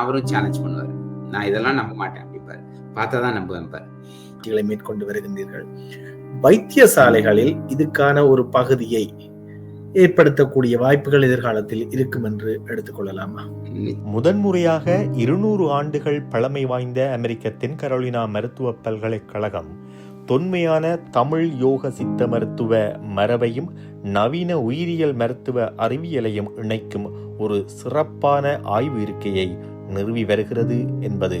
அவரும் சேலஞ்ச் பண்ணுவார். நான் இதெல்லாம் நம்ப மாட்டேன் அப்படிப்பாரு பார்த்தா தான் நம்புவேன் மேற்கொண்டு வருகின்றீர்கள். வைத்தியசாலைகளில் இதுக்கான ஒரு பகுதியை ஏற்படுத்தக்கூடிய வாய்ப்புகள் எதிர்காலத்தில் இருக்கும் என்று எடுத்துக்கொள்ளலாமா? முதன்முறையாக இருநூறு ஆண்டுகள் பழமை வாய்ந்த அமெரிக்க தென் கரோலினா மருத்துவ பல்கலைக்கழகம் தொன்மையான தமிழ் யோக சித்த மருத்துவ மரபையும் நவீன உயிரியல் மருத்துவ அறிவியலையும் இணைக்கும் ஒரு சிறப்பான ஆய்வு இருக்கையை நிறுவி வருகிறது என்பது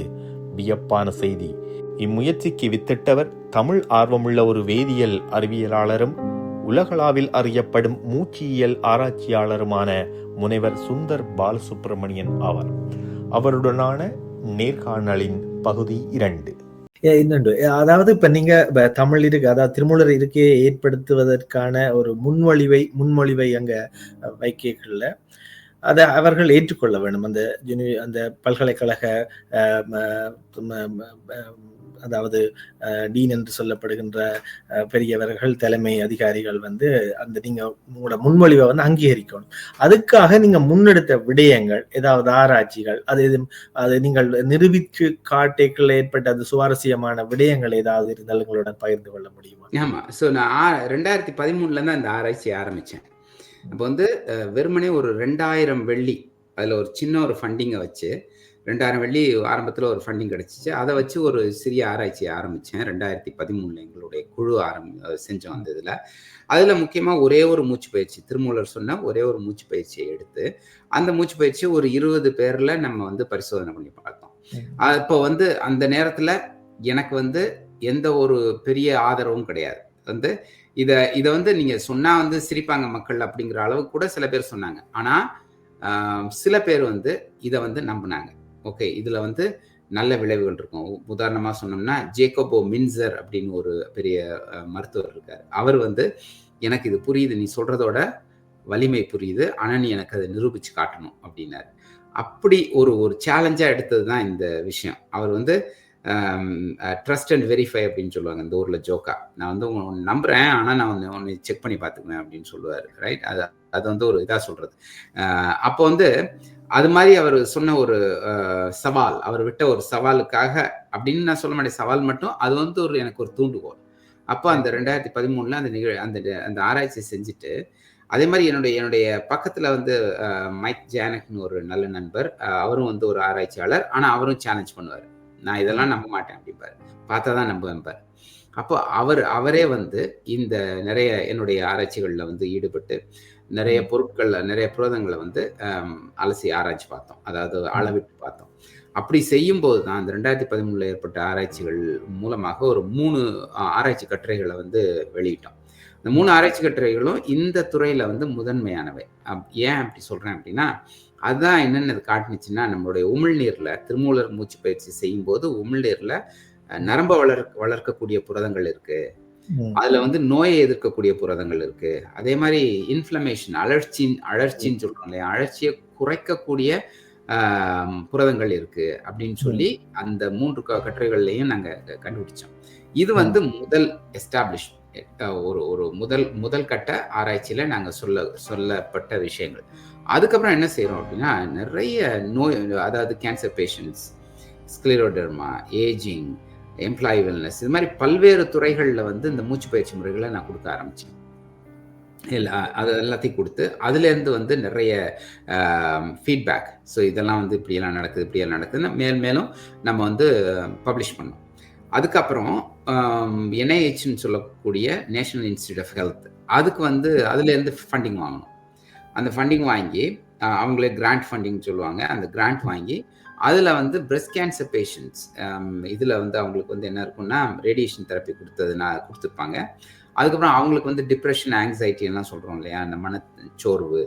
வியப்பான செய்தி. இம்முயற்சிக்கு வித்திட்டவர் தமிழ் ஆர்வமுள்ள ஒரு வேதியியல் அறிவியலாளரும் உலகளாவில் அறியப்படும் மூச்சியியல் ஆராய்ச்சியாளருமான முனைவர் சுந்தர் பாலசுப்பிரமணியன் ஆவார். அவருடனான நேர்காணலின் பகுதி இரண்டு. ஏ, இன்னொன்று. அதாவது இப்ப நீங்க தமிழ் இருக்கு அதாவது திருமூலர் இருக்கையை ஏற்படுத்துவதற்கான ஒரு முன்மொழிவை முன்மொழிவை அங்க வைக்கல அதை அவர்கள் ஏற்றுக்கொள்ள வேண்டும். அந்த யூனி- அந்த பல்கலைக்கழக அஹ், அதாவது அஹ், டீன் என்று சொல்லப்படுகின்ற பெரியவர்கள் தலைமை அதிகாரிகள் வந்து அந்த நீங்க உங்களோட முன்மொழிவை வந்து அங்கீகரிக்கணும். அதுக்காக நீங்க முன்னெடுத்த விடயங்கள் ஏதாவது ஆராய்ச்சிகள் அது எது அது நீங்கள் நிரூபித்து காட்டேக்கள் ஏற்பட்ட அந்த சுவாரஸ்யமான விடயங்கள் ஏதாவது இருந்தால் உங்களுடன் பகிர்ந்து கொள்ள முடியுமா? ஆமா. ஸோ நான் ரெண்டாயிரத்தி பதிமூணுல தான் இந்த ஆராய்ச்சி ஆரம்பிச்சேன். அப்போ வந்து வெறுமனே ஒரு ரெண்டாயிரம் வெள்ளி அதுல ஒரு சின்ன ஒரு ஃபண்டிங்கை வச்சு ரெண்டாயிரம் வெள்ளி ஆரம்பத்தில் ஒரு ஃபண்டிங் கிடைச்சிச்சு. அதை வச்சு ஒரு சிறிய ஆராய்ச்சியை ஆரம்பித்தேன் ரெண்டாயிரத்தி பதிமூணுல எங்களுடைய குழு ஆரம்பி செஞ்சோம் அந்த இதில். அதில் முக்கியமாக ஒரே ஒரு மூச்சு பயிற்சி திருமூலர் சொன்ன ஒரே ஒரு மூச்சு பயிற்சியை எடுத்து அந்த மூச்சு பயிற்சி ஒரு இருபது பேரில் நம்ம வந்து பரிசோதனை பண்ணி பார்த்தோம். இப்போ வந்து அந்த நேரத்தில் எனக்கு வந்து எந்த ஒரு பெரிய ஆதரவும் கிடையாது. வந்து இதை இதை வந்து நீங்கள் சொன்னால் வந்து சிரிப்பாங்க மக்கள் அப்படிங்கிற அளவுக்கு கூட சில பேர் சொன்னாங்க. ஆனால் சில பேர் வந்து இதை வந்து நம்பினாங்க. ஓகே இதில் வந்து நல்ல விளைவுகள் இருக்கும். உதாரணமாக சொன்னோம்னா ஜேக்கோபோ மின்சர் அப்படின்னு ஒரு பெரிய மருத்துவர் இருக்கார். அவர் வந்து எனக்கு இது புரியுது நீ சொல்றதோட வலிமை புரியுது ஆனால் நீ எனக்கு அதை நிரூபிச்சு காட்டணும் அப்படின்னாரு. அப்படி ஒரு ஒரு சேலஞ்சாக எடுத்தது தான் இந்த விஷயம். அவர் வந்து ட்ரஸ்ட் அண்ட் வெரிஃபை அப்படின்னு சொல்லுவாங்க இந்த ஊரில் ஜோக்கா. நான் வந்து உன்னை நம்புறேன் ஆனால் நான் வந்து உன்னை செக் பண்ணி பார்த்துக்குவேன் அப்படின்னு சொல்லுவார் ரைட் அது அது வந்து ஒரு இதாக சொல்றது. அப்போ வந்து அது மாதிரி அவர் சொன்ன ஒரு சவால் அவர் விட்ட ஒரு சவாலுக்காக அப்படின்னு நான் சொல்ல மாட்டேன். சவால் மட்டும் அது வந்து ஒரு எனக்கு ஒரு தூண்டுகோல். அப்போ அந்த ரெண்டாயிரத்தி பதிமூணில் அந்த நிகழ் அந்த அந்த ஆராய்ச்சி செஞ்சுட்டு அதே மாதிரி என்னுடைய என்னுடைய பக்கத்தில் வந்து மைக் ஜானக்னு ஒரு நல்ல நண்பர் அவரும் வந்து ஒரு ஆராய்ச்சியாளர் ஆனால் அவரும் சேலஞ்ச் பண்ணுவார். நான் இதெல்லாம் நம்ப மாட்டேன் அப்படிம்பார். பார்த்தா தான் நம்புவேன் பார். அப்போ அவர் அவரே வந்து இந்த நிறைய என்னுடைய ஆராய்ச்சிகளில் வந்து ஈடுபட்டு நிறைய பொருட்கள்ல நிறைய புரதங்களை வந்து அலசி ஆராய்ச்சி பார்த்தோம். அதாவது அளவிட்டு பார்த்தோம். அப்படி செய்யும்போது தான் அந்த ரெண்டாயிரத்தி பதிமூணுல ஏற்பட்ட ஆராய்ச்சிகள் மூலமாக ஒரு மூணு ஆராய்ச்சி கட்டுரைகளை வந்து வெளியிட்டோம். இந்த மூணு ஆராய்ச்சி கட்டுரைகளும் இந்த துறையில வந்து முதன்மையானவை. அப்- ஏன் அப்படி சொல்றேன் அப்படின்னா அதுதான் என்னென்ன காட்டுனுச்சுன்னா நம்மளுடைய உமிழ்நீர்ல திருமூலர் மூச்சு பயிற்சி செய்யும்போது உமிழ்நீர்ல அஹ், நரம்ப வளர்க்க வளர்க்கக்கூடிய புரதங்கள் இருக்கு. அதுல வந்து நோயை எதிர்க்கக்கூடிய புரதங்கள் இருக்கு. அதே மாதிரி இன்ஃப்ளமேஷன் அழற்சி அழற்சின்னு சொல்றோம் இல்லையா? அழற்சியை குறைக்கக்கூடிய புரதங்கள் இருக்கு அப்படின்னு சொல்லி அந்த மூன்று க- கட்டுரைகள்லையும் நாங்க கண்டுபிடிச்சோம். இது வந்து முதல் எஸ்டாப்ளிஷ் ஒரு ஒரு முதல் முதல் கட்ட ஆராய்ச்சியில நாங்க சொல்ல சொல்லப்பட்ட விஷயங்கள். அதுக்கப்புறம் என்ன செய்றோம் அப்படின்னா நிறைய நோய் அதாவது cancer patients scleroderma ageing employee wellness இது மாதிரி பல்வேறு துறைகளில் வந்து இந்த மூச்சு பயிற்சி முறைகளை நான் கொடுக்க ஆரம்பித்தேன் இல்லை அது எல்லாத்தையும் கொடுத்து அதுலேருந்து வந்து நிறைய ஃபீட்பேக் ஸோ இதெல்லாம் வந்து இப்படியெல்லாம் நடக்குது இப்படியெல்லாம் நடக்குதுன்னு மேல் மேலும் நம்ம வந்து பப்ளிஷ் பண்ணோம். அதுக்கப்புறம் என்ஐஹெச்னு சொல்லக்கூடிய நேஷனல் இன்ஸ்டியூட் ஆஃப் ஹெல்த் அதுக்கு வந்து அதுலேருந்து ஃபண்டிங் வாங்கணும் அந்த ஃபண்டிங் வாங்கி அவங்களே கிராண்ட் ஃபண்டிங் சொல்லுவாங்க. அந்த கிராண்ட் வாங்கி அதில் வந்து பிரஸ்ட் கேன்சர் பேஷண்ட்ஸ் இதில் வந்து அவங்களுக்கு வந்து என்ன இருக்கும்னா ரேடியேஷன் தெரப்பி கொடுத்ததுனா கொடுத்துருப்பாங்க. அதுக்கப்புறம் அவங்களுக்கு வந்து டிப்ரெஷன் ஆங்ஸைட்டி எல்லாம் சொல்கிறோம் இல்லையா? அந்த மனச்சோர்வு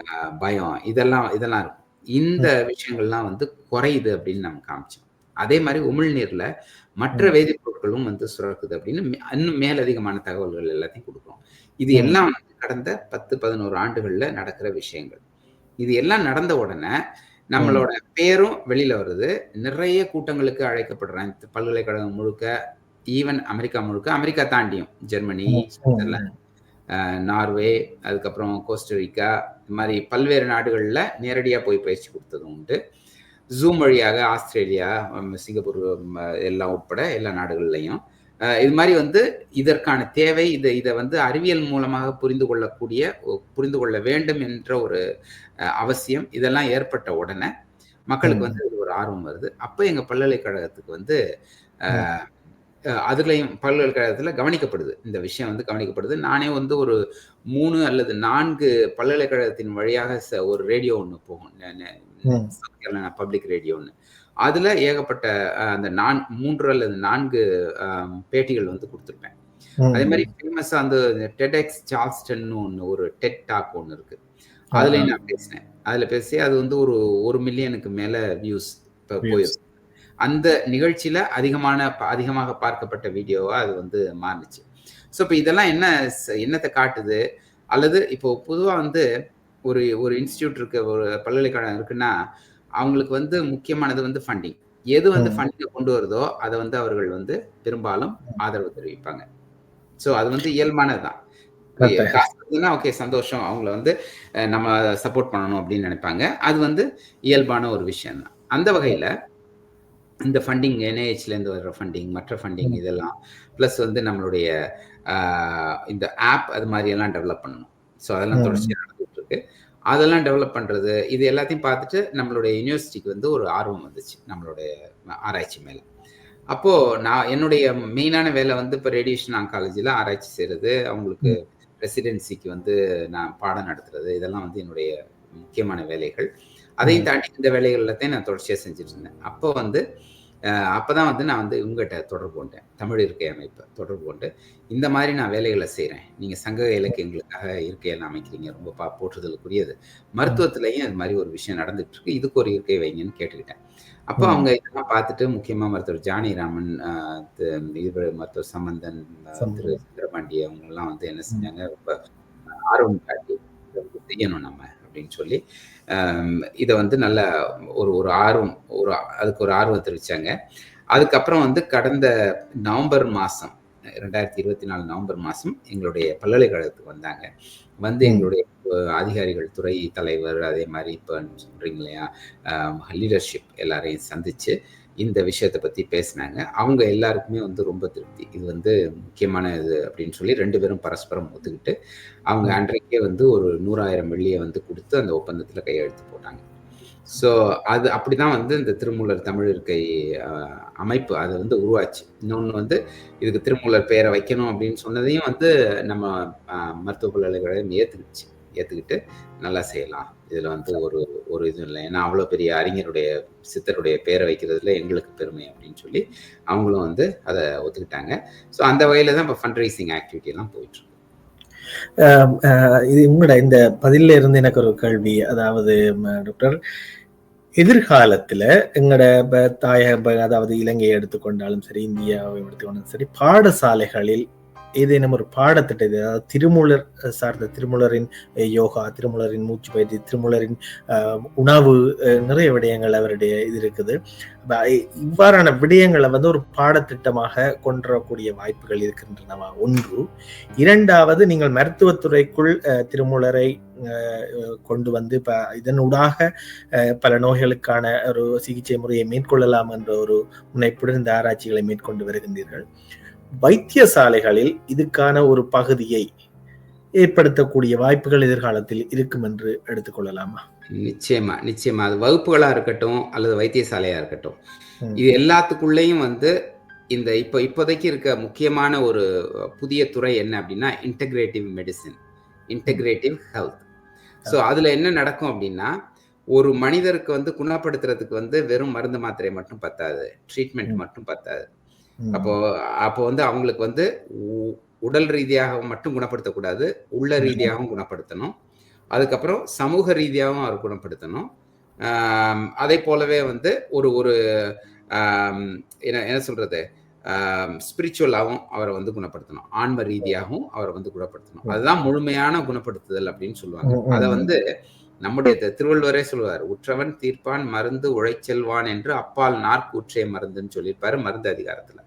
அஹ், பயம் இதெல்லாம் இதெல்லாம் இருக்கும். இந்த விஷயங்கள்லாம் வந்து குறையுது அப்படின்னு நம்ம காமிச்சோம். அதே மாதிரி உமிழ்நீரில் மற்ற வேதிப்பொருட்களும் வந்து சுரக்குது அப்படின்னு இன்னும் மேலதிகமான தகவல்கள் எல்லாத்தையும் கொடுக்குறோம். இது. எல்லாம் வந்து கடந்த பத்து பதினோரு ஆண்டுகள்ல நடக்கிற விஷயங்கள். இது எல்லாம் நடந்த உடனே நம்மளோட பேரும் வெளியில வருது. நிறைய கூட்டங்களுக்கு அழைக்கப்படுறேன். பல்கலைக்கழகம் முழுக்க ஈவன் அமெரிக்கா முழுக்க அமெரிக்கா தாண்டியும். ஜெர்மனி சுவிட்சர்லாந்து நார்வே அதுக்கப்புறம் கோஸ்டரிக்கா இது மாதிரி பல்வேறு நாடுகளில் நேரடியாக போய் பயிற்சி கொடுத்தது உண்டு. ஜூம் வழியாக ஆஸ்திரேலியா சிங்கப்பூர் எல்லாம் உட்பட எல்லா நாடுகள்லையும். இது மாதிரி வந்து இதற்கான தேவை இதை இதை வந்து அறிவியல் மூலமாக புரிந்து கொள்ளக்கூடிய புரிந்து கொள்ள வேண்டும் என்ற ஒரு அவசியம் இதெல்லாம் ஏற்பட்ட உடனே மக்களுக்கு. வந்து ஒரு ஆர்வம் வருது. அப்போ எங்க பல்கலைக்கழகத்துக்கு வந்து அதுலயும் பல்கலைக்கழகத்துல கவனிக்கப்படுது. இந்த விஷயம் வந்து கவனிக்கப்படுது. நானே வந்து ஒரு மூணு அல்லது நான்கு பல்கலைக்கழகத்தின் வழியாக ச- ஒரு ரேடியோ ஒன்று போகும். பப்ளிக் ரேடியோன்னு அதுல ஏகப்பட்ட அந்த நான் மூன்று அல்லது நான்கு பேட்டிகள் வந்து கொடுத்துருப்பேன். அதே மாதிரி ஃபேமஸா அந்த டெடெக்ஸ் சார்ல்ஸ்டன் ஒன்று ஒரு டெட் டாக் ஒன்று இருக்கு. அதுலயும் நான் பேசினேன். அதுல பேசி அது வந்து ஒரு ஒரு மில்லியனுக்கு மேல வியூஸ் இப்போ. போயிருக்கு அந்த நிகழ்ச்சியில அதிகமான அதிகமாக பார்க்கப்பட்ட வீடியோவா அது வந்து மாறுச்சு. ஸோ இப்போ இதெல்லாம் என்ன என்னத்தை காட்டுது? அல்லது இப்போ பொதுவா வந்து ஒரு ஒரு இன்ஸ்டியூட் இருக்கு ஒரு பல்கலைக்கழகம் இருக்குன்னா அவங்களுக்கு வந்து முக்கியமானது வந்து ஃபண்டிங் எது வந்து. ஃபண்டிங்கை கொண்டு வருதோ அதை வந்து அவர்கள் வந்து பெரும்பாலும் ஆதரவு தெரிவிப்பாங்க. ஸோ அது வந்து இயல்பானதுதான். ஓகே சந்தோஷம். அவங்கள வந்து நம்ம சப்போர்ட் பண்ணணும் அப்படின்னு நினைப்பாங்க. அது வந்து இயல்பான ஒரு விஷயம் தான் அந்த வகையில இந்த ஃபண்டிங் இருந்து வர்ற ஃபண்டிங் மற்ற ஃபண்டிங். இதெல்லாம் ப்ளஸ் வந்து நம்மளுடைய இந்த ஆப் அது மாதிரி எல்லாம் டெவலப் பண்ணணும். ஸோ அதெல்லாம். தொடர்ச்சியாக நடந்துட்டு இருக்கு. அதெல்லாம் டெவலப் பண்றது இது எல்லாத்தையும் பார்த்துட்டு நம்மளுடைய யூனிவர்சிட்டிக்கு வந்து ஒரு ஆர்வம் வந்துச்சு நம்மளுடைய ஆராய்ச்சி மேல. அப்போ நான் என்னுடைய மெயினான வேலை வந்து இப்போ ரேடியேஷன் ஆங்காலஜியில் ஆராய்ச்சி செய்யறது அவங்களுக்கு ரெசிடென்சிக்கு வந்து நான் பாடம் நடத்துறது இதெல்லாம் வந்து என்னுடைய முக்கியமான வேலைகள். அதையும் தாண்டி இந்த வேலைகள் எல்லாத்தையும் நான் தொடர்ச்சியாக செஞ்சுட்டு இருந்தேன். அப்போ வந்து அஹ், அப்பதான் வந்து நான் வந்து உங்ககிட்ட தொடர்பு கொண்டேன். தமிழ் இருக்கை அமைப்பை தொடர்பு கொண்டு இந்த மாதிரி நான் வேலைகளை செய்கிறேன் நீங்கள் சங்க இலக்கியங்களுக்காக இருக்கையெல்லாம் அமைக்கிறீங்க. ரொம்ப பா போற்றுதலுக்குரியது. மருத்துவத்திலையும் அது மாதிரி ஒரு விஷயம் நடந்துட்டு இருக்கு இதுக்கு ஒரு இருக்கை வைங்கன்னு கேட்டுக்கிட்டேன். அப்போ. அவங்க இதெல்லாம் பார்த்துட்டு முக்கியமா மருத்துவர் ஜானிராமன் இவர் மருத்துவர் சம்பந்தன். திரு சுந்தரபாண்டி அவங்க எல்லாம் வந்து என்ன செஞ்சாங்க? ரொம்ப ஆர்வம் காட்டி இதை செய்யணும் நம்ம. அப்படின்னு சொல்லி இதை வந்து நல்ல ஒரு ஒரு ஆர்வம் ஒரு அதுக்கு ஒரு ஆர்வம் தெரிவிச்சாங்க அதுக்கப்புறம் வந்து கடந்த நவம்பர் மாதம் ரெண்டாயிரத்தி இருபத்தி நாலு நவம்பர் மாதம் எங்களுடைய பல்கலைக்கழகத்துக்கு வந்தாங்க வந்து. எங்களுடைய அதிகாரிகள் துறை தலைவர் அதே மாதிரி இப்போ சொல்றீங்க இல்லையா லீடர்ஷிப் எல்லாரையும் சந்திச்சு இந்த விஷயத்தை பத்தி பேசினாங்க. அவங்க எல்லாருக்குமே வந்து ரொம்ப திருப்தி. இது வந்து முக்கியமான இது அப்படின்னு சொல்லி ரெண்டு பேரும் பரஸ்பரம் ஒத்துக்கிட்டு அவங்க. அன்றைக்கே வந்து ஒரு நூறாயிரம் வெள்ளியை வந்து கொடுத்து அந்த ஒப்பந்தத்துல கையெழுத்து போட்டாங்க. ஸோ அது அப்படிதான் வந்து இந்த திருமூலர் தமிழ் இருக்கை அஹ், அமைப்பு அது வந்து உருவாச்சு. இன்னொன்று வந்து இதுக்கு திருமூலர் பெயரை வைக்கணும் அப்படின்னு சொன்னதையும் வந்து நம்ம மருத்துவ பல்கலைக்கழகம் ஏற்றுக்கிச்சு ஏற்றுக்கிட்டு நல்லா செய்யலாம். இதில் வந்து ஒரு ஒரு இதுவும் இல்லை. ஏன்னா அவ்வளோ பெரிய அறிஞருடைய சித்தருடைய பேரை வைக்கிறதுல எங்களுக்கு பெருமை அப்படின்னு சொல்லி அவங்களும் வந்து அதை ஒத்துக்கிட்டாங்க. ஸோ அந்த வகையில் தான் இப்போ ஃபண்ட் ரைசிங் ஆக்டிவிட்டி எல்லாம் போயிட்டு இது உங்களோட இந்த பதில்ல இருந்து எனக்கு ஒரு கேள்வி. அதாவது டாக்டர் எதிர்காலத்துல எங்களோட ப- தாயக அதாவது இலங்கையை எடுத்துக்கொண்டாலும் சரி இந்தியாவை எடுத்துக்கொண்டாலும் சரி பாடசாலைகளில் ஏதேனும் ஒரு பாடத்திட்டத்தை அதாவது திருமூலர் சார்ந்த திருமூலரின் யோகா திருமூலரின் மூச்சு பயிற்சி திருமூலரின் உணவு நிறைய விடயங்கள் அவருடைய இது இருக்குது. இவ்வாறான விடயங்களை வந்து ஒரு பாடத்திட்டமாக கொண்டக்கூடிய வாய்ப்புகள் இருக்கின்றனவா? ஒன்று. இரண்டாவது நீங்கள் மருத்துவத்துறைக்குள் திருமூலரை கொண்டு வந்து இப்ப இதனூடாக பல நோய்களுக்கான ஒரு சிகிச்சை முறையை மேற்கொள்ளலாம் என்ற ஒரு முனைப்புடன் இந்த ஆராய்ச்சிகளை மேற்கொண்டு வருகின்றீர்கள். வைத்தியசாலைகளில் இதுக்கான ஒரு பகுதியை ஏற்படுத்தக்கூடிய வாய்ப்புகள் எதிர்காலத்தில் இருக்கும் என்று எடுத்துக்கொள்ளலாமா நிச்சயமா நிச்சயமா அது வகுப்புகளா இருக்கட்டும் அல்லது வைத்தியசாலையா இருக்கட்டும். இது எல்லாத்துக்குள்ளேயும் வந்து இந்த இப்போ இப்போதைக்கு இருக்க முக்கியமான ஒரு புதிய துறை என்ன அப்படின்னா integrative medicine integrative health so அதுல என்ன நடக்கும் அப்படின்னா ஒரு மனிதருக்கு வந்து குணப்படுத்துறதுக்கு வந்து வெறும் மருந்து மாத்திரை மட்டும் பத்தாது ட்ரீட்மெண்ட். மட்டும் பத்தாது. அப்போ அப்போ வந்து அவங்களுக்கு வந்து உடல் ரீதியாக மட்டும் குணப்படுத்தக்கூடாது உள்ள ரீதியாகவும் குணப்படுத்தணும். அதுக்கப்புறம் சமூக ரீதியாகவும் அவர் குணப்படுத்தணும். அதே போலவே வந்து ஒரு ஒரு என்ன என்ன சொல்றது? ஸ்பிரிச்சுவலாகவும் அவரை வந்து குணப்படுத்தணும். ஆன்ம ரீதியாகவும் அவரை வந்து குணப்படுத்தணும். அதுதான் முழுமையான குணப்படுத்துதல் அப்படின்னு சொல்லுவாங்க. அதை. வந்து நம்முடைய திருவள்ளுவரே சொல்லுவார் உற்றவன் தீர்ப்பான் மருந்து உழைச்செல்வான் என்று அப்பால் நாற்கூற்றே மருந்துன்னு சொல்லியிருப்பாரு மருந்து அதிகாரத்துல.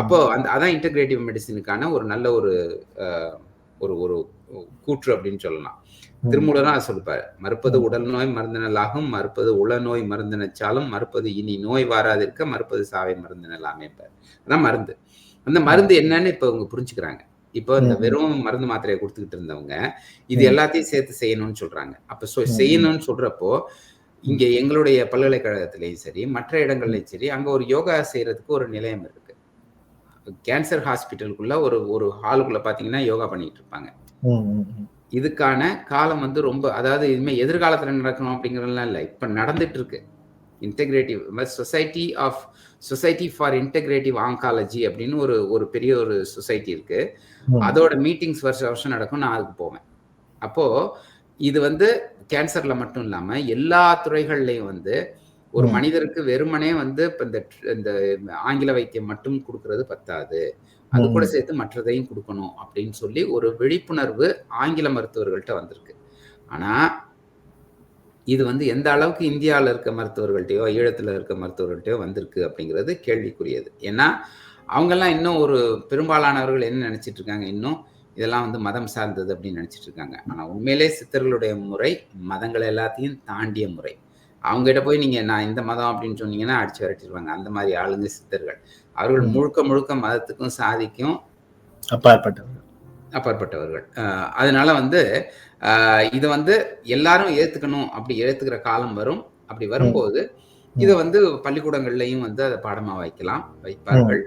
அப்போ அந்த அதான் இன்டகிரேட்டிவ் மெடிசினுக்கான ஒரு நல்ல ஒரு ஒரு ஒரு கூற்று அப்படின்னு சொல்லலாம். திருமூலரும் அதை சொல்லிப்பாரு மறுப்பது உடல் நோய் மருந்தினலாகும் மறுப்பது உள நோய் மருந்தினச்சாலும் மறுப்பது இனி நோய் வாராதிருக்க மறுப்பது சாவை மருந்தினலாமே அதான் மருந்து. அந்த மருந்து என்னன்னு இப்ப அவங்க புரிஞ்சுக்கிறாங்க. இப்போ இந்த. வெறும் மருந்து மாத்திரையை கொடுத்துக்கிட்டு இருந்தவங்க இது. எல்லாத்தையும் சேர்த்து செய்யணும்னு சொல்றாங்க அப்ப செய்யணும்னு சொல்றப்போ இங்க எங்களுடைய பல்கலைக்கழகத்திலையும் சரி மற்ற இடங்கள்லயும் சரி அங்க ஒரு யோகா செய்யறதுக்கு ஒரு நிலையம் இருக்கு கேன்சர் ஹாஸ்பிட்டலுக்குள்ள ஒரு ஒரு ஹாலுக்குள்ள பாத்தீங்கன்னா யோகா பண்ணிட்டு இருப்பாங்க. இதுக்கான காலம் வந்து ரொம்ப அதாவது இனிமே எதிர்காலத்துல நடக்கணும் அப்படிங்கறதெல்லாம் இல்லை இப்ப நடந்துட்டு இருக்கு integrative society of society for integrative oncology அப்படின்னு ஒரு ஒரு பெரிய ஒரு சொசைட்டி இருக்கு. அதோட மீட்டிங்ஸ் வருஷம் வருஷம் நடக்கும் நான் அதுக்கு போவேன் அப்போ இது வந்து கேன்சர்ல மட்டும் இல்லாம எல்லா துறைகள்லயும் வந்து ஒரு. மனிதருக்கு வெறுமனே வந்து இப்ப இந்த இந்த ஆங்கில வைத்தியம் மட்டும் கொடுக்கறது பத்தாது அது. கூட சேர்த்து மற்றதையும் கொடுக்கணும் அப்படின்னு சொல்லி ஒரு விழிப்புணர்வு ஆங்கில மருத்துவர்கள்ட்ட வந்திருக்கு ஆனா இது வந்து எந்த அளவுக்கு இந்தியாவில் இருக்க மருத்துவர்கள்ட்டயோ ஈழத்துல இருக்க மருத்துவர்கள்ட்டயோ வந்திருக்கு அப்படிங்கிறது கேள்விக்குரியது. ஏன்னா அவங்கெல்லாம் இன்னும் ஒரு பெரும்பாலானவர்கள் என்ன நினைச்சிட்டு இருக்காங்க? இன்னும் இதெல்லாம் வந்து மதம் சார்ந்தது அப்படின்னு நினைச்சிட்டு இருக்காங்க. ஆனா உண்மையிலே சித்தர்களுடைய முறை மதங்கள் எல்லாத்தையும் தாண்டிய முறை. அவங்ககிட்ட போய் நீங்க நான் இந்த மதம் அப்படின்னு சொன்னீங்கன்னா அடிச்சு விரட்டிடுவாங்க அந்த மாதிரி ஆளுங்க சித்தர்கள். அவர்கள். முழுக்க முழுக்க மதத்துக்கும் சாதிக்கும் அப்பாற்பட்டவர் அப்பாற்பட்டவர்கள். அதனால வந்து இது வந்து எல்லாரும் ஏத்துக்கணும். அப்படி ஏத்துக்கிற காலம் வரும். அப்படி வரும்போது இதை வந்து பள்ளிக்கூடங்கள்லயும் வந்து அதை பாடமா வைக்கலாம் வைப்பார்கள்.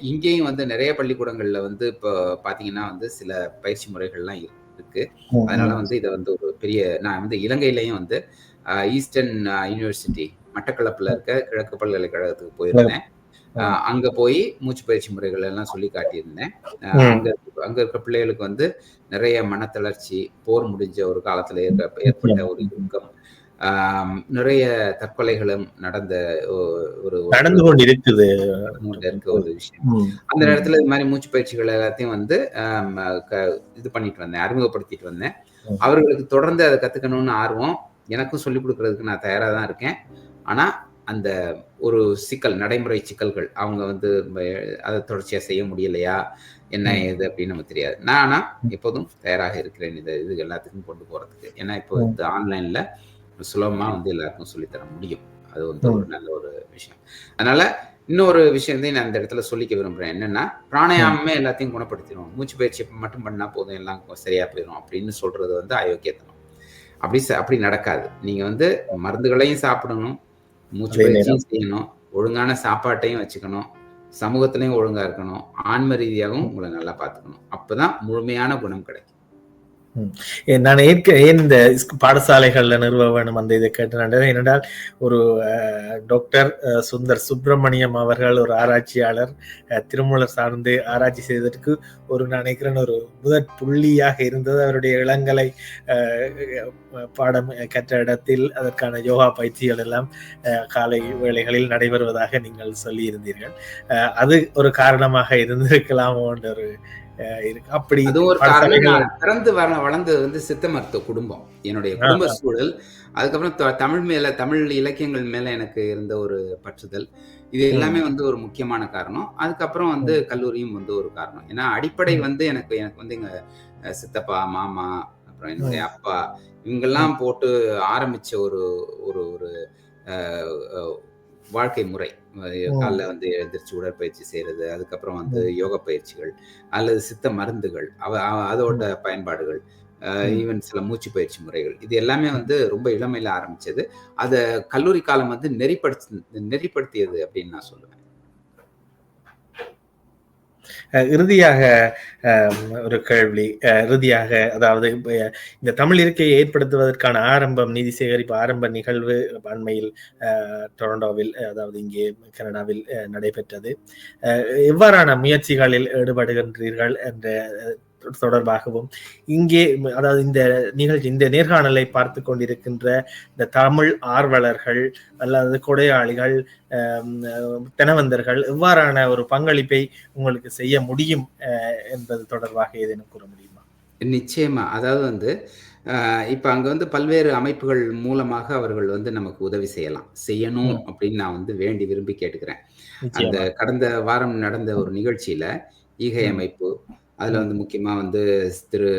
இங்கேயும் வந்து நிறைய பள்ளிக்கூடங்கள்ல வந்து இப்போ பாத்தீங்கன்னா வந்து சில பயிற்சி முறைகள்லாம் இருக்கு. அதனால. வந்து இதை வந்து ஒரு பெரிய நான் வந்து இலங்கையிலையும் வந்து ஈஸ்டர்ன் யூனிவர்சிட்டி மட்டக்களப்புல இருக்க கிழக்கு பல்கலைக்கழகத்துக்கு போயிருந்தேன். அங்க போய் மூச்சு பயிற்சி முறைகள் எல்லாம் சொல்லி காட்டியிருந்தேன். அங்க அங்க இருக்க பிள்ளைகளுக்கு வந்து நிறைய மனத்தளர்ச்சி போர் முடிஞ்ச ஒரு காலத்துல ஏற்ப- ஏற்பட்ட ஒரு இறுக்கம் ஆம், நிறைய தற்கொலைகளும் நடந்த ஒரு நடந்து கொண்டு இருக்குது இருக்க ஒரு விஷயம். அந்த நேரத்துல இது மாதிரி மூச்சு பயிற்சிகள் எல்லாத்தையும் வந்து இது பண்ணிட்டு வந்தேன் அறிமுகப்படுத்திட்டு வந்தேன். அவர்களுக்கு தொடர்ந்து அதை கத்துக்கணும்னு ஆர்வம் எனக்கும் சொல்லிக் கொடுக்கறதுக்கு நான் தயாரா தான் இருக்கேன். ஆனா அந்த ஒரு சிக்கல் நடைமுறை சிக்கல்கள் அவங்க வந்து அதை தொடர்ச்சியா செய்ய முடியலையா? என்ன. ஏது அப்படின்னு நமக்கு தெரியாது. நான் ஆனா எப்போதும் தயாராக இருக்கிறேன் இது இது எல்லாத்துக்கும் கொண்டு போறதுக்கு. ஏன்னா இப்போ ம். இந்த ஆன்லைன்ல சுலபமா வந்து எல்லாருக்கும் சொல்லித்தர முடியும். அது வந்து ஒரு நல்ல ஒரு விஷயம். அதனால இன்னொரு விஷயத்தையும் நான் இந்த இடத்துல சொல்லிக்க விரும்புறேன். என்னன்னா பிராணாயாமமே எல்லாத்தையும் குணப்படுத்திடும் மூச்சு பயிற்சி மட்டும் பண்ணா போதும் எல்லாம் சரியா போயிடும் அப்படின்னு சொல்றது வந்து அயோக்கியத்தனம். அப்படி அப்படி நடக்காது. நீங்க வந்து மருந்துகளையும் சாப்பிடணும் மூச்சு பயிற்சியும் செய்யணும். ஒழுங்கான சாப்பாட்டையும் வச்சுக்கணும். சமூகத்திலையும் ஒழுங்கா இருக்கணும். ஆன்ம ரீதியாகவும் உங்களை நல்லா பார்த்துக்கணும். அப்பதான் முழுமையான குணம் கிடைக்கும். நான் ஏற்க ஏன் இந்த பாடசாலைகள்ல நிறுவ வேணும் அந்த இதை கேட்டேன் ஏனென்றால் ஒரு டாக்டர் சுந்தர் சுப்பிரமணியம் அவர்கள் ஒரு ஆராய்ச்சியாளர் திருமூலர் சார்ந்து ஆராய்ச்சி செய்ததற்கு ஒரு நான் நினைக்கிறேன் ஒரு முதற் புள்ளியாக இருந்தது. அவருடைய இளங்கலை பாடம் கற்ற இடத்தில் அதற்கான யோகா பயிற்சிகள் எல்லாம் காலை வேளைகளில் நடைபெறுவதாக நீங்கள் சொல்லியிருந்தீர்கள். அது ஒரு காரணமாக இருந்திருக்கலாமோ என்ற ஒரு இருக்கு. அப்படி அது ஒரு காரணம். பிறந்து வர வளர்ந்தது வந்து சித்த மருத்துவ குடும்பம். என்னுடைய குடும்ப சூழல். அதுக்கப்புறம் தமிழ் மேல தமிழ் இலக்கியங்கள் மேல எனக்கு இருந்த ஒரு பற்றுதல். இது எல்லாமே வந்து ஒரு முக்கியமான காரணம். அதுக்கப்புறம் வந்து கல்லூரியும் வந்து ஒரு காரணம். ஏன்னா அடிப்படை. வந்து எனக்கு எனக்கு வந்து எங்க சித்தப்பா மாமா அப்புறம் என்னுடைய அப்பா இவங்கெல்லாம் போட்டு ஆரம்பிச்ச ஒரு ஒரு ஒரு வாழ்க்கை முறை. காலைல வந்து எழுந்திரிச்சு உடற்பயிற்சி செய்யறது அதுக்கப்புறம் வந்து யோக பயிற்சிகள் அல்லது சித்த மருந்துகள் அவ அதோட பயன்பாடுகள். ஈவன் சில மூச்சு பயிற்சி முறைகள் இது எல்லாமே வந்து ரொம்ப இளமையில ஆரம்பிச்சது. அத கல்லூரி காலம் வந்து நெறிப்படுத்தி நெறிப்படுத்தியது அப்படின்னு நான் சொல்லுவேன். இறுதியாக அஹ், ஒரு கேள்வி. அஹ், இறுதியாக அதாவது இந்த தமிழ் இருக்கையை ஏற்படுத்துவதற்கான ஆரம்பம் நிதி சேகரிப்பு ஆரம்ப நிகழ்வு அண்மையில் டொரண்டோவில் அதாவது இங்கே கனடாவில் அஹ், நடைபெற்றது. அஹ், எவ்வாறான முயற்சிகளில் ஈடுபடுகின்றீர்கள் என்ற தொடர்பாகவும் இங்கே அதாவது இந்த நிகழ்ச்சி இந்த நேர்காணலை பார்த்து கொண்டிருக்கின்ற இந்த தமிழ் ஆர்வலர்கள் அல்லது கொடையாளிகள் தெனவந்தர்கள் எவ்வாறான ஒரு பங்களிப்பை உங்களுக்கு செய்ய முடியும் என்பது தொடர்பாக ஏதேனும் கூற முடியுமா? நிச்சயமா. அதாவது வந்து இப்ப அங்க வந்து பல்வேறு அமைப்புகள் மூலமாக அவர்கள் வந்து நமக்கு உதவி செய்யலாம். செய்யணும். அப்படின்னு நான் வந்து வேண்டி விரும்பி கேட்டுக்கிறேன். அந்த கடந்த வாரம் நடந்த ஒரு நிகழ்ச்சியில ஈகை. அமைப்பு அதுல வந்து முக்கியமா வந்து திரு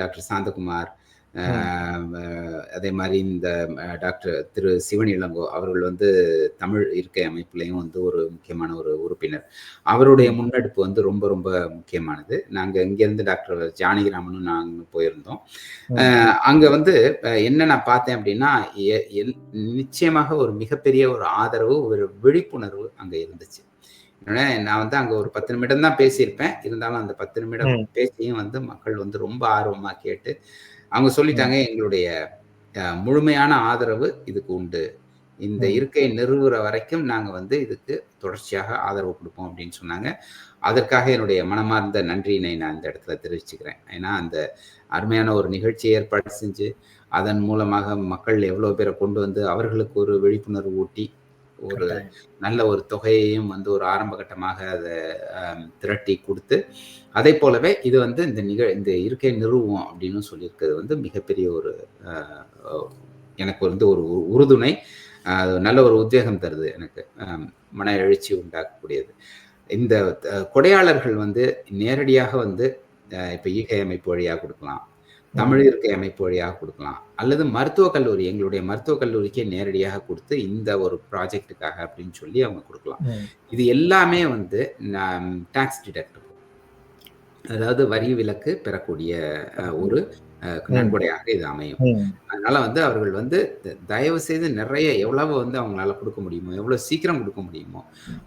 டாக்டர் சாந்தகுமார் அதே மாதிரி இந்த டாக்டர் திரு சிவன் இளங்கோ அவர்கள் வந்து தமிழ் இருக்கை அமைப்புலையும் வந்து ஒரு முக்கியமான ஒரு உறுப்பினர். அவருடைய முன்னெடுப்பு வந்து ரொம்ப ரொம்ப முக்கியமானது. நாங்கள் இங்கேருந்து டாக்டர் ஜானகிராமனும் நாங்கள் போயிருந்தோம். அங்கே வந்து என்ன நான் பார்த்தேன் அப்படின்னா நிச்சயமாக ஒரு மிகப்பெரிய ஒரு ஆதரவு ஒரு விழிப்புணர்வு அங்கே இருந்துச்சு. நான் வந்து அங்கே ஒரு பத்து நிமிடம் தான் பேசியிருப்பேன். இருந்தாலும் அந்த பத்து நிமிடம் பேசியும் வந்து மக்கள் வந்து ரொம்ப ஆர்வமாக கேட்டு அவங்க சொல்லிட்டாங்க எங்களுடைய முழுமையான ஆதரவு இதுக்கு உண்டு. இந்த இருக்கை நிறுவுற வரைக்கும் நாங்கள் வந்து இதுக்கு தொடர்ச்சியாக ஆதரவு கொடுப்போம் அப்படின்னு சொன்னாங்க. அதற்காக என்னுடைய மனமார்ந்த நன்றியினை நான் இந்த இடத்துல தெரிவிச்சுக்கிறேன். ஏன்னா அந்த அருமையான ஒரு நிகழ்ச்சியை ஏற்பாடு செஞ்சு அதன் மூலமாக மக்கள் எவ்வளோ பேரை கொண்டு வந்து அவர்களுக்கு ஒரு விழிப்புணர்வு ஊட்டி ஒரு நல்ல ஒரு தொகையையும் வந்து ஒரு ஆரம்ப கட்டமாக அதை திரட்டி கொடுத்து அதே போலவே இது வந்து இந்த நிகழ் இந்த இருக்கை நிறுவம் அப்படின்னு சொல்லியிருக்கிறது வந்து மிகப்பெரிய ஒரு எனக்கு வந்து ஒரு உறுதுணை நல்ல ஒரு உத்வேகம் தருது எனக்கு. மன எழுச்சி உண்டாக்கக்கூடியது. இந்த கொடையாளர்கள் வந்து நேரடியாக வந்து இப்போ ஈகை அமைப்பு வழியாக கொடுக்கலாம். தமிழ் இருக்கை அமைப்பு வழியாக கொடுக்கலாம். அல்லது மருத்துவக் கல்லூரி எங்களுடைய மருத்துவக் கல்லூரிக்கே நேரடியாக கொடுத்து இந்த ஒரு ப்ராஜெக்டுக்காக அப்படின்னு சொல்லி அவங்க கொடுக்கலாம். இது எல்லாமே வந்து டாக்ஸ் டிடக்டபிள் அதாவது வரி விலக்கு பெறக்கூடிய ஒரு நன்கொடையாக இது அமையும். அதனால வந்து அவர்கள் வந்து தயவு செய்து நிறைய எவ்வளவு வந்து அவங்களால கொடுக்க முடியுமோ எவ்வளவு சீக்கிரம் கொடுக்க முடியுமோ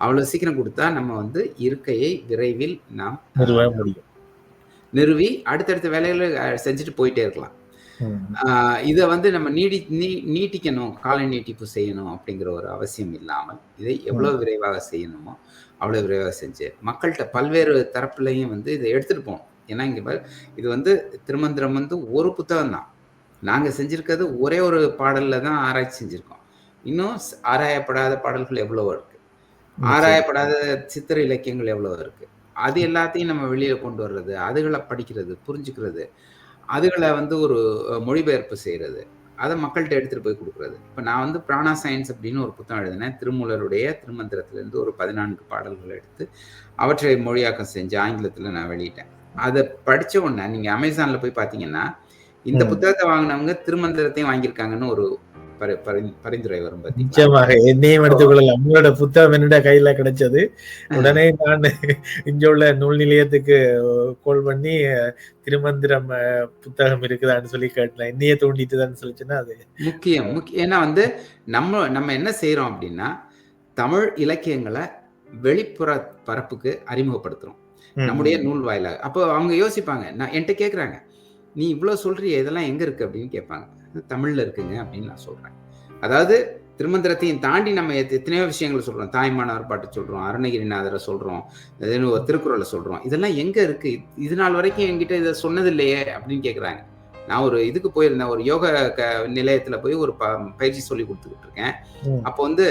அவ்வளவு சீக்கிரம் கொடுத்தா நம்ம வந்து இருக்கையை விரைவில் நாம் முடியும். நிறுவி அடுத்தடுத்த வேலைகளை செஞ்சுட்டு போயிட்டே இருக்கலாம். இதை வந்து நம்ம நீடி நீ நீட்டிக்கணும் காலை நீட்டிப்பு செய்யணும் அப்படிங்கிற ஒரு அவசியம் இல்லாமல் இதை எவ்வளவு விரைவாக செய்யணுமோ அவ்வளோ விரைவாக செஞ்சு மக்கள்கிட்ட பல்வேறு தரப்புலையும் வந்து இதை எடுத்துகிட்டு போகணும். ஏன்னா இங்கே இது வந்து திருமந்திரம் வந்து ஒரு புத்தகம் தான். நாங்கள் செஞ்சுருக்கிறது ஒரே ஒரு பாடலில் தான் ஆராய்ச்சி செஞ்சுருக்கோம். இன்னும் ஆராயப்படாத பாடல்கள் எவ்வளவோ இருக்கு. ஆராயப்படாத சித்திர இலக்கியங்கள் எவ்வளவோ இருக்கு. அது எல்லாத்தையும் நம்ம வெளியே கொண்டு வர்றது அதுகளை படிக்கிறது புரிஞ்சுக்கிறது அதுகளை வந்து ஒரு மொழிபெயர்ப்பு செய்கிறது அதை மக்கள்கிட்ட எடுத்துகிட்டு போய் கொடுக்குறது. இப்போ நான் வந்து பிராணா சயின்ஸ் அப்படின்னு ஒரு புத்தகம் எழுதினேன். திருமூலருடைய திருமந்திரத்திலேருந்து ஒரு பதினான்கு பாடல்களை எடுத்து அவற்றை மொழியாக்கம் செஞ்சு ஆங்கிலத்தில் நான் வெளியிட்டேன். அதை படித்த உடனே நீங்கள் அமேசானில் போய் பார்த்தீங்கன்னா இந்த புத்தகத்தை வாங்கினவங்க திருமந்திரத்தையும் வாங்கியிருக்காங்கன்னு ஒரு பரிந்துரை வரும் நிச்சயமாக. என்னையும் எடுத்துக்கொள்ளலாம் உங்களோட புத்தகம் என்னோட கையில கிடைச்சது. உடனே நான் இங்க உள்ள நூல் நிலையத்துக்கு கோல் பண்ணி திருமந்திரம் புத்தகம் இருக்குதான்னு சொல்லி கேட்டேன். என்னையே தூண்டிட்டுதான்னு சொல்லிச்சுன்னா அது முக்கியம். முக்கியம் ஏன்னா வந்து நம்ம நம்ம என்ன செய்யறோம் அப்படின்னா தமிழ் இலக்கியங்களை வெளிப்புற பரப்புக்கு அறிமுகப்படுத்துறோம். நம்முடைய நூல் வாயிலாக. அப்போ அவங்க யோசிப்பாங்க நான் என்கிட்ட கேட்குறாங்க நீ இவ்வளோ சொல்றிய இதெல்லாம் எங்க இருக்கு? அப்படின்னு கேட்பாங்க. தமிழ்ல இருக்குங்க அப்படின்னு நான் சொல்றேன். அதாவது திருமந்திரத்தையும் தாண்டி நம்ம எத்தனையோ விஷயங்கள் சொல்றோம். தாய்மானவர் பாட்டு சொல்றோம் அருணகிரிநாதரை சொல்றோம் திருக்குறளை சொல்றோம். இதெல்லாம் எங்க இருக்கு? இது நாள் வரைக்கும் என்கிட்ட இதை சொன்னது இல்லையே அப்படின்னு கேட்குறாங்க நான் ஒரு இதுக்கு போயிருந்தேன் ஒரு யோக க நிலையத்துல போய் ஒரு ப பயிற்சி சொல்லி கொடுத்துக்கிட்டு இருக்கேன். அப்போ வந்து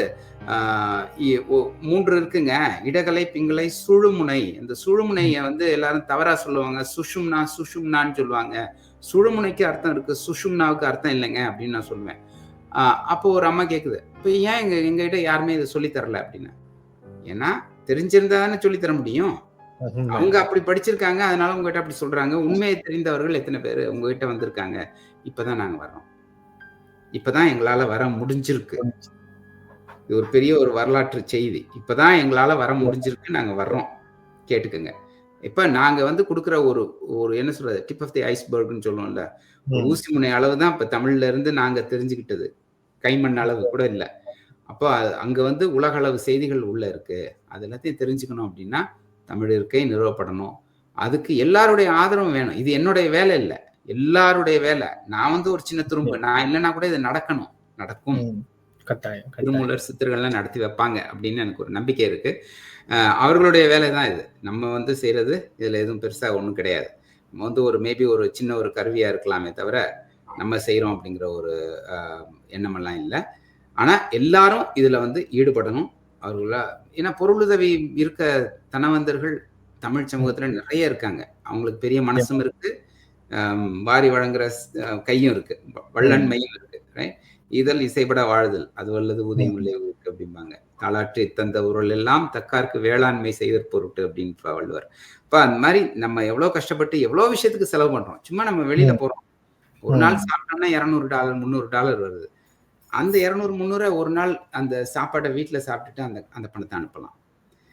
மூன்று இருக்குங்க. இடகலை பிங்களை சுழுமுனை. இந்த சுழுமுனைய வந்து எல்லாரும் தவறா சொல்லுவாங்க. சுஷும்னா சுஷும்னான்னு சொல்லுவாங்க. சுழுமுனைக்கு அர்த்தம் இருக்கு சுஷும்னாவுக்கு அர்த்தம் இல்லைங்க அப்படின்னு நான் சொல்லுவேன். அப்போ ஒரு அம்மா கேக்குது இப்போ ஏன் எங்க எங்ககிட்ட யாருமே இதை சொல்லி தரல? அப்படின்னு. ஏன்னா தெரிஞ்சிருந்தா தானே சொல்லி தர முடியும். அவங்க அப்படி படிச்சிருக்காங்க அதனால உங்ககிட்ட அப்படி சொல்றாங்க. உண்மையை தெரிந்தவர்கள் எத்தனை பேர் உங்ககிட்ட வந்திருக்காங்க. இப்பதான் நாங்க வர்றோம். இப்பதான் எங்களால வர முடிஞ்சிருக்கு. இது ஒரு பெரிய ஒரு வரலாற்று செய்தி. இப்பதான் எங்களால வர முடிஞ்சிருக்கு நாங்க வர்றோம். கேட்டுக்கோங்க. இப்ப நாங்க வந்து கொடுக்குற ஒரு ஒரு என்ன சொல்றது டிப் ஆஃப் தி ஐஸ்பர்க்னு சொல்லுவோம்ல ஊசி முனை அளவு தான் இப்ப தமிழ்ல இருந்து நாங்க தெரிஞ்சுக்கிட்டது. கைமண் அளவு கூட இல்லை. அப்போ அங்க வந்து உலக அளவு செய்திகள் உள்ள இருக்கு. அது எல்லாத்தையும் தெரிஞ்சுக்கணும் அப்படின்னா தமிழ் இருக்கை நிறுவப்படணும். அதுக்கு எல்லாருடைய ஆதரவும் வேணும். இது என்னுடைய வேலை இல்லை. எல்லாருடைய வேலை. நான் வந்து ஒரு சின்ன துரும்பு. நான் இல்லைன்னா கூட இது நடக்கணும். நடக்கும். திருமூலர் சித்தர்கள்லாம் நடத்தி வைப்பாங்க அப்படின்னு எனக்கு ஒரு நம்பிக்கை இருக்கு. அவர்களுடைய வேலை தான் இது. நம்ம வந்து செய்யறது இதுல எதுவும் பெருசா ஒன்றும் கிடையாது. நம்ம வந்து ஒரு மேபி ஒரு சின்ன ஒரு கருவியா இருக்கலாமே தவிர நம்ம செய்யறோம் அப்படிங்கிற ஒரு எண்ணமெல்லாம் இல்லை. ஆனா எல்லாரும் இதுல வந்து ஈடுபடணும். அவர்கள ஏன்னா பொருளுதவி இருக்க தனவந்தர்கள் தமிழ் சமூகத்துல நிறைய இருக்காங்க. அவங்களுக்கு பெரிய மனசும் இருக்கு. வாரி வழங்குற கையும் இருக்கு. வள்ளன்மையும் இருக்கு ரைட் இதழ் இசைப்பட வாழ்தல். அது வல்லது ஊதியம் இருக்கு அப்படிம்பாங்க. தாளாற்றி தந்த உரல் எல்லாம் தக்காருக்கு வேளாண்மை செய்தற் பொருட்டு அப்படின்னு வள்ளுவர். இப்ப அந்த மாதிரி நம்ம எவ்வளவு கஷ்டப்பட்டு எவ்வளவு விஷயத்துக்கு செலவு பண்றோம். சும்மா நம்ம வெளியில போறோம். ஒரு. நாள் சாப்பிட்டோம்னா இரநூறு டாலர் முந்நூறு டாலர் வருது. அந்த இரநூறு முந்நூறு ஒரு நாள் அந்த சாப்பாடை வீட்டுல சாப்பிட்டுட்டு அந்த அந்த பணத்தை அனுப்பலாம்.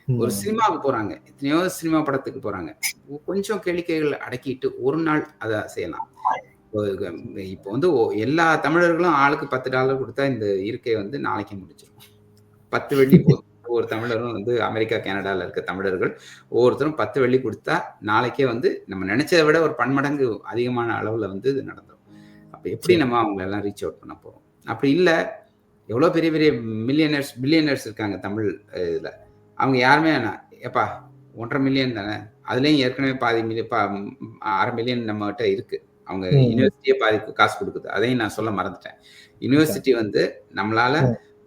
ஒரு சினிமாவுக்கு போறாங்க. எத்தனையோ சினிமா படத்துக்கு போறாங்க. கொஞ்சம் கேளிக்கைகள் அடக்கிட்டு ஒரு நாள் அதை செய்யலாம். இப்போ வந்து எல்லா தமிழர்களும் ஆளுக்கு பத்து டாலர் கொடுத்தா இந்த இருக்கை வந்து நாளைக்கு முடிச்சிடும் பத்து வெள்ளி போதும். ஒவ்வொரு தமிழரும் வந்து அமெரிக்கா கனடால இருக்க தமிழர்கள் ஒவ்வொருத்தரும் பத்து வெள்ளி கொடுத்தா நாளைக்கே வந்து நம்ம நினைச்சதை விட ஒரு பன்மடங்கு அதிகமான அளவுல வந்து இது நடந்துடும் அப்ப எப்படி நம்ம அவங்களை எல்லாம் ரீச் அவுட் பண்ண போறோம்? அப்படி இல்லை எவ்வளோ பெரிய பெரிய மில்லியனர்ஸ் பில்லியனர்ஸ் இருக்காங்க தமிழ் இதுல. அவங்க யாருமே வேணாம். ஏப்பா ஒன்றரை மில்லியன் தானே? அதுலயும் ஏற்கனவே பாதி மில்லியன் பா அரை மில்லியன் நம்மகிட்ட இருக்கு. அவங்க. யூனிவர்சிட்டியே பாதி காசு கொடுக்குது. அதையும் நான் சொல்ல மறந்துட்டேன். யூனிவர்சிட்டி வந்து நம்மளால.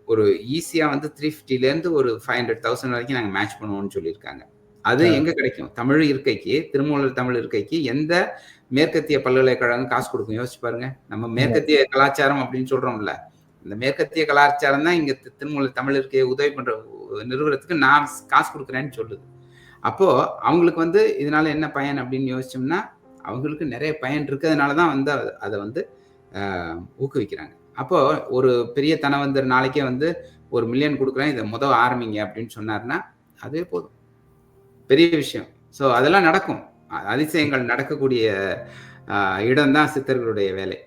ஒரு ஈஸியா வந்து த்ரீ ஃபிஃப்டில இருந்து ஒரு ஃபைவ் ஹண்ட்ரட் தௌசண்ட் வரைக்கும் நாங்க மேட்ச் பண்ணுவோம்னு சொல்லியிருக்காங்க. அது. எங்க கிடைக்கும்? தமிழ் இருக்கைக்கு திருமூலர் தமிழ் இருக்கைக்கு எந்த மேற்கத்திய பல்கலைக்கழகம் காசு கொடுக்கும்? யோசிச்சு பாருங்க. நம்ம மேற்கத்திய கலாச்சாரம் அப்படின்னு சொல்றோம்ல. இந்த மேற்கத்திய கலாச்சாரம் தான் இங்க திருமூலர் தமிழ் இருக்கையை உதவி பண்ற நிறுவனத்துக்கு நான் காசு கொடுக்குறேன்னு சொல்லுது. அப்போ அவங்களுக்கு வந்து இதனால என்ன பயன் அப்படின்னு யோசிச்சோம்னா அவங்களுக்கு நிறைய பயன் இருக்கிறதுனால தான் வந்து அத- வந்து ஊக்குவிக்கிறாங்க. அப்போ ஒரு பெரிய தனவந்தர் நாளைக்கே வந்து ஒரு மில்லியன் கொடுக்குறேன் இதை முத ஆரம்பிங்க அப்படின்னு சொன்னாருன்னா அதுவே போதும். பெரிய விஷயம். ஸோ அதெல்லாம் நடக்கும். அதிசயங்கள் நடக்கக்கூடிய இடம் தான் சித்தர்களுடைய வேலை.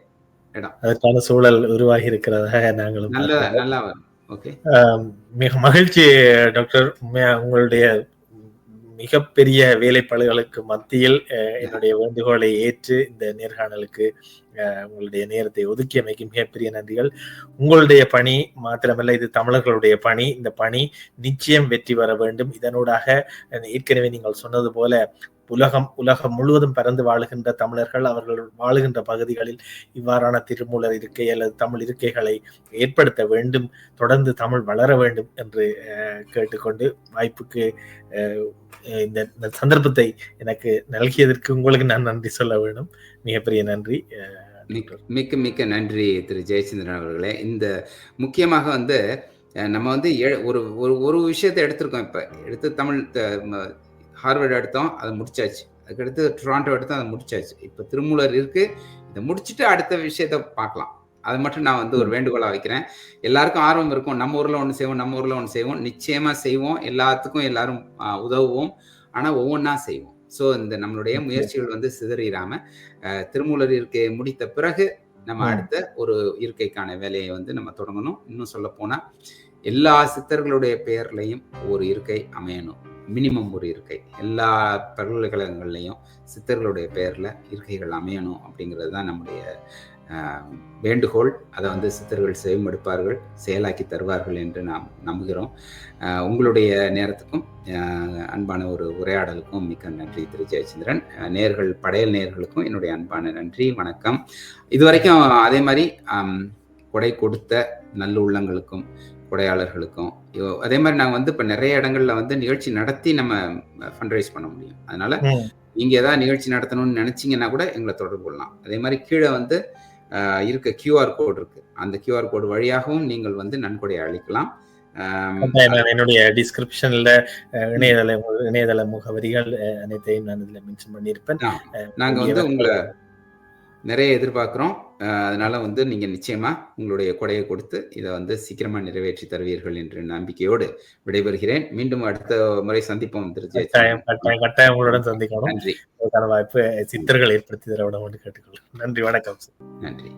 அதற்கான சூழல் உருவாகி இருக்கிறதாக நாங்களும் நல்ல. நல்லா வரும். ஓகே மிக மகிழ்ச்சி டாக்டர். உங்களுடைய மிகப்பெரிய வேலைப்பளுகளுக்கு மத்தியில் அஹ், என்னுடைய வேண்டுகோளை ஏற்று இந்த நேர்காணலுக்கு அஹ், உங்களுடைய நேரத்தை ஒதுக்கியமைக்கு மிகப்பெரிய நன்றிகள். உங்களுடைய பணி மாத்திரமல்ல இது தமிழர்களுடைய பணி. இந்த பணி நிச்சயம் வெற்றி பெற வேண்டும். இதனூடாக ஏற்கனவே நீங்கள் சொன்னது போல உலகம் உலகம் முழுவதும் பறந்து வாழுகின்ற தமிழர்கள் அவர்கள் வாழுகின்ற பகுதிகளில் இவ்வாறான திருமூலர் இருக்கை அல்லது தமிழ் இருக்கைகளை ஏற்படுத்த வேண்டும் தொடர்ந்து தமிழ் வளர வேண்டும் என்று கேட்டுக்கொண்டு வாய்ப்புக்கு இந்த சந்தர்ப்பத்தை எனக்கு நல்கியதற்கு உங்களுக்கு நான் நன்றி சொல்ல வேண்டும் மிகப்பெரிய நன்றி மிக்க மிக்க நன்றி திரு ஜெயச்சந்திரன் அவர்களே. இந்த முக்கியமாக வந்து நம்ம வந்து ஒரு ஒரு ஒரு விஷயத்தை எடுத்திருக்கோம் இப்போ. எடுத்து தமிழ் ஹார்வர்டு எடுத்தோம் அதை முடிச்சாச்சு. அதுக்கடுத்து டொராண்டோ எடுத்தோம் அதை முடிச்சாச்சு. இப்போ திருமூலர் இருக்கு. இதை முடிச்சுட்டு அடுத்த விஷயத்த பார்க்கலாம். அதை மட்டும் நான் வந்து ஒரு வேண்டுகோளா வைக்கிறேன். எல்லாருக்கும் ஆர்வம் இருக்கும். நம்ம ஊர்ல ஒன்று செய்வோம் நம்ம ஊர்ல ஒன்று செய்வோம். நிச்சயமா செய்வோம். எல்லாத்துக்கும் எல்லாரும் உதவுவோம். ஆனா ஒவ்வொன்றா செய்வோம். ஸோ இந்த நம்மளுடைய முயற்சிகள் வந்து சிதறிடாம திருமூலர் இருக்கையை முடித்த பிறகு நம்ம. அடுத்த ஒரு இருக்கைக்கான வேலையை வந்து நம்ம தொடங்கணும். இன்னும் சொல்ல போனா எல்லா சித்தர்களுடைய பெயர்லையும் ஒரு இருக்கை அமையணும். மினிமம் ஒரு இருக்கை. எல்லா பல்கலைக்கழகங்கள்லையும் சித்தர்களுடைய பெயரில் இருக்கைகள் அமையணும் அப்படிங்கிறது தான் நம்முடைய வேண்டுகோள். அதை வந்து சித்தர்கள் செவிமடுப்பார்கள் செயலாக்கி தருவார்கள் என்று நாம் நம்புகிறோம். உங்களுடைய நேரத்துக்கும் அன்பான ஒரு உரையாடலுக்கும் மிக்க நன்றி திரு ஜெயச்சந்திரன். நேர்கள் படையல் நேர்களுக்கும் என்னுடைய அன்பான நன்றி வணக்கம். இதுவரைக்கும் அதே மாதிரி கொடை கொடுத்த நல்ல உள்ளங்களுக்கும் கொடையாளர்களுக்கும் ஐயோ- அதே மாதிரி நாங்கள் வந்து இப்போ நிறைய இடங்கள்ல வந்து நிகழ்ச்சி நடத்தி நம்ம ஃபண்ட்ரைஸ் பண்ண முடியும். அதனால. நீங்க ஏதாவது நிகழ்ச்சி நடத்தணும்னு நினைச்சீங்கன்னா கூட எங்களை தொடர்பு கொள்ளலாம். அதே மாதிரி கீழே வந்து இருக்க கியூஆர் கோடு இருக்கு. அந்த கியூஆர் கோடு வழியாகவும் நீங்கள் வந்து நன்கொடை அளிக்கலாம். நான் என்னுடைய டிஸ்கிரிப்ஷன்ல இணையதள இணையதள முகவரிகள் அனைத்தையும் நான் இதுல மென்ஷன் பண்ணியிருப்பேன். ஆ, நாங்க வந்து உங்களை நிறைய எதிர்பார்க்குறோம். அதனால வந்து நீங்க நிச்சயமா உங்களுடைய கொடையை கொடுத்து இதை வந்து சீக்கிரமா நிறைவேற்றி தருவீர்கள் என்று நம்பிக்கையோடு விடைபெறுகிறேன். மீண்டும் அடுத்த முறை சந்திப்போம். திரு கட்டாயம் உங்களுடன் சந்திக்கணும் நன்றி. வாய்ப்பு சித்தர்கள் ஏற்படுத்தி தர விட கேட்டுக்கொள்கிறேன். நன்றி வணக்கம். நன்றி.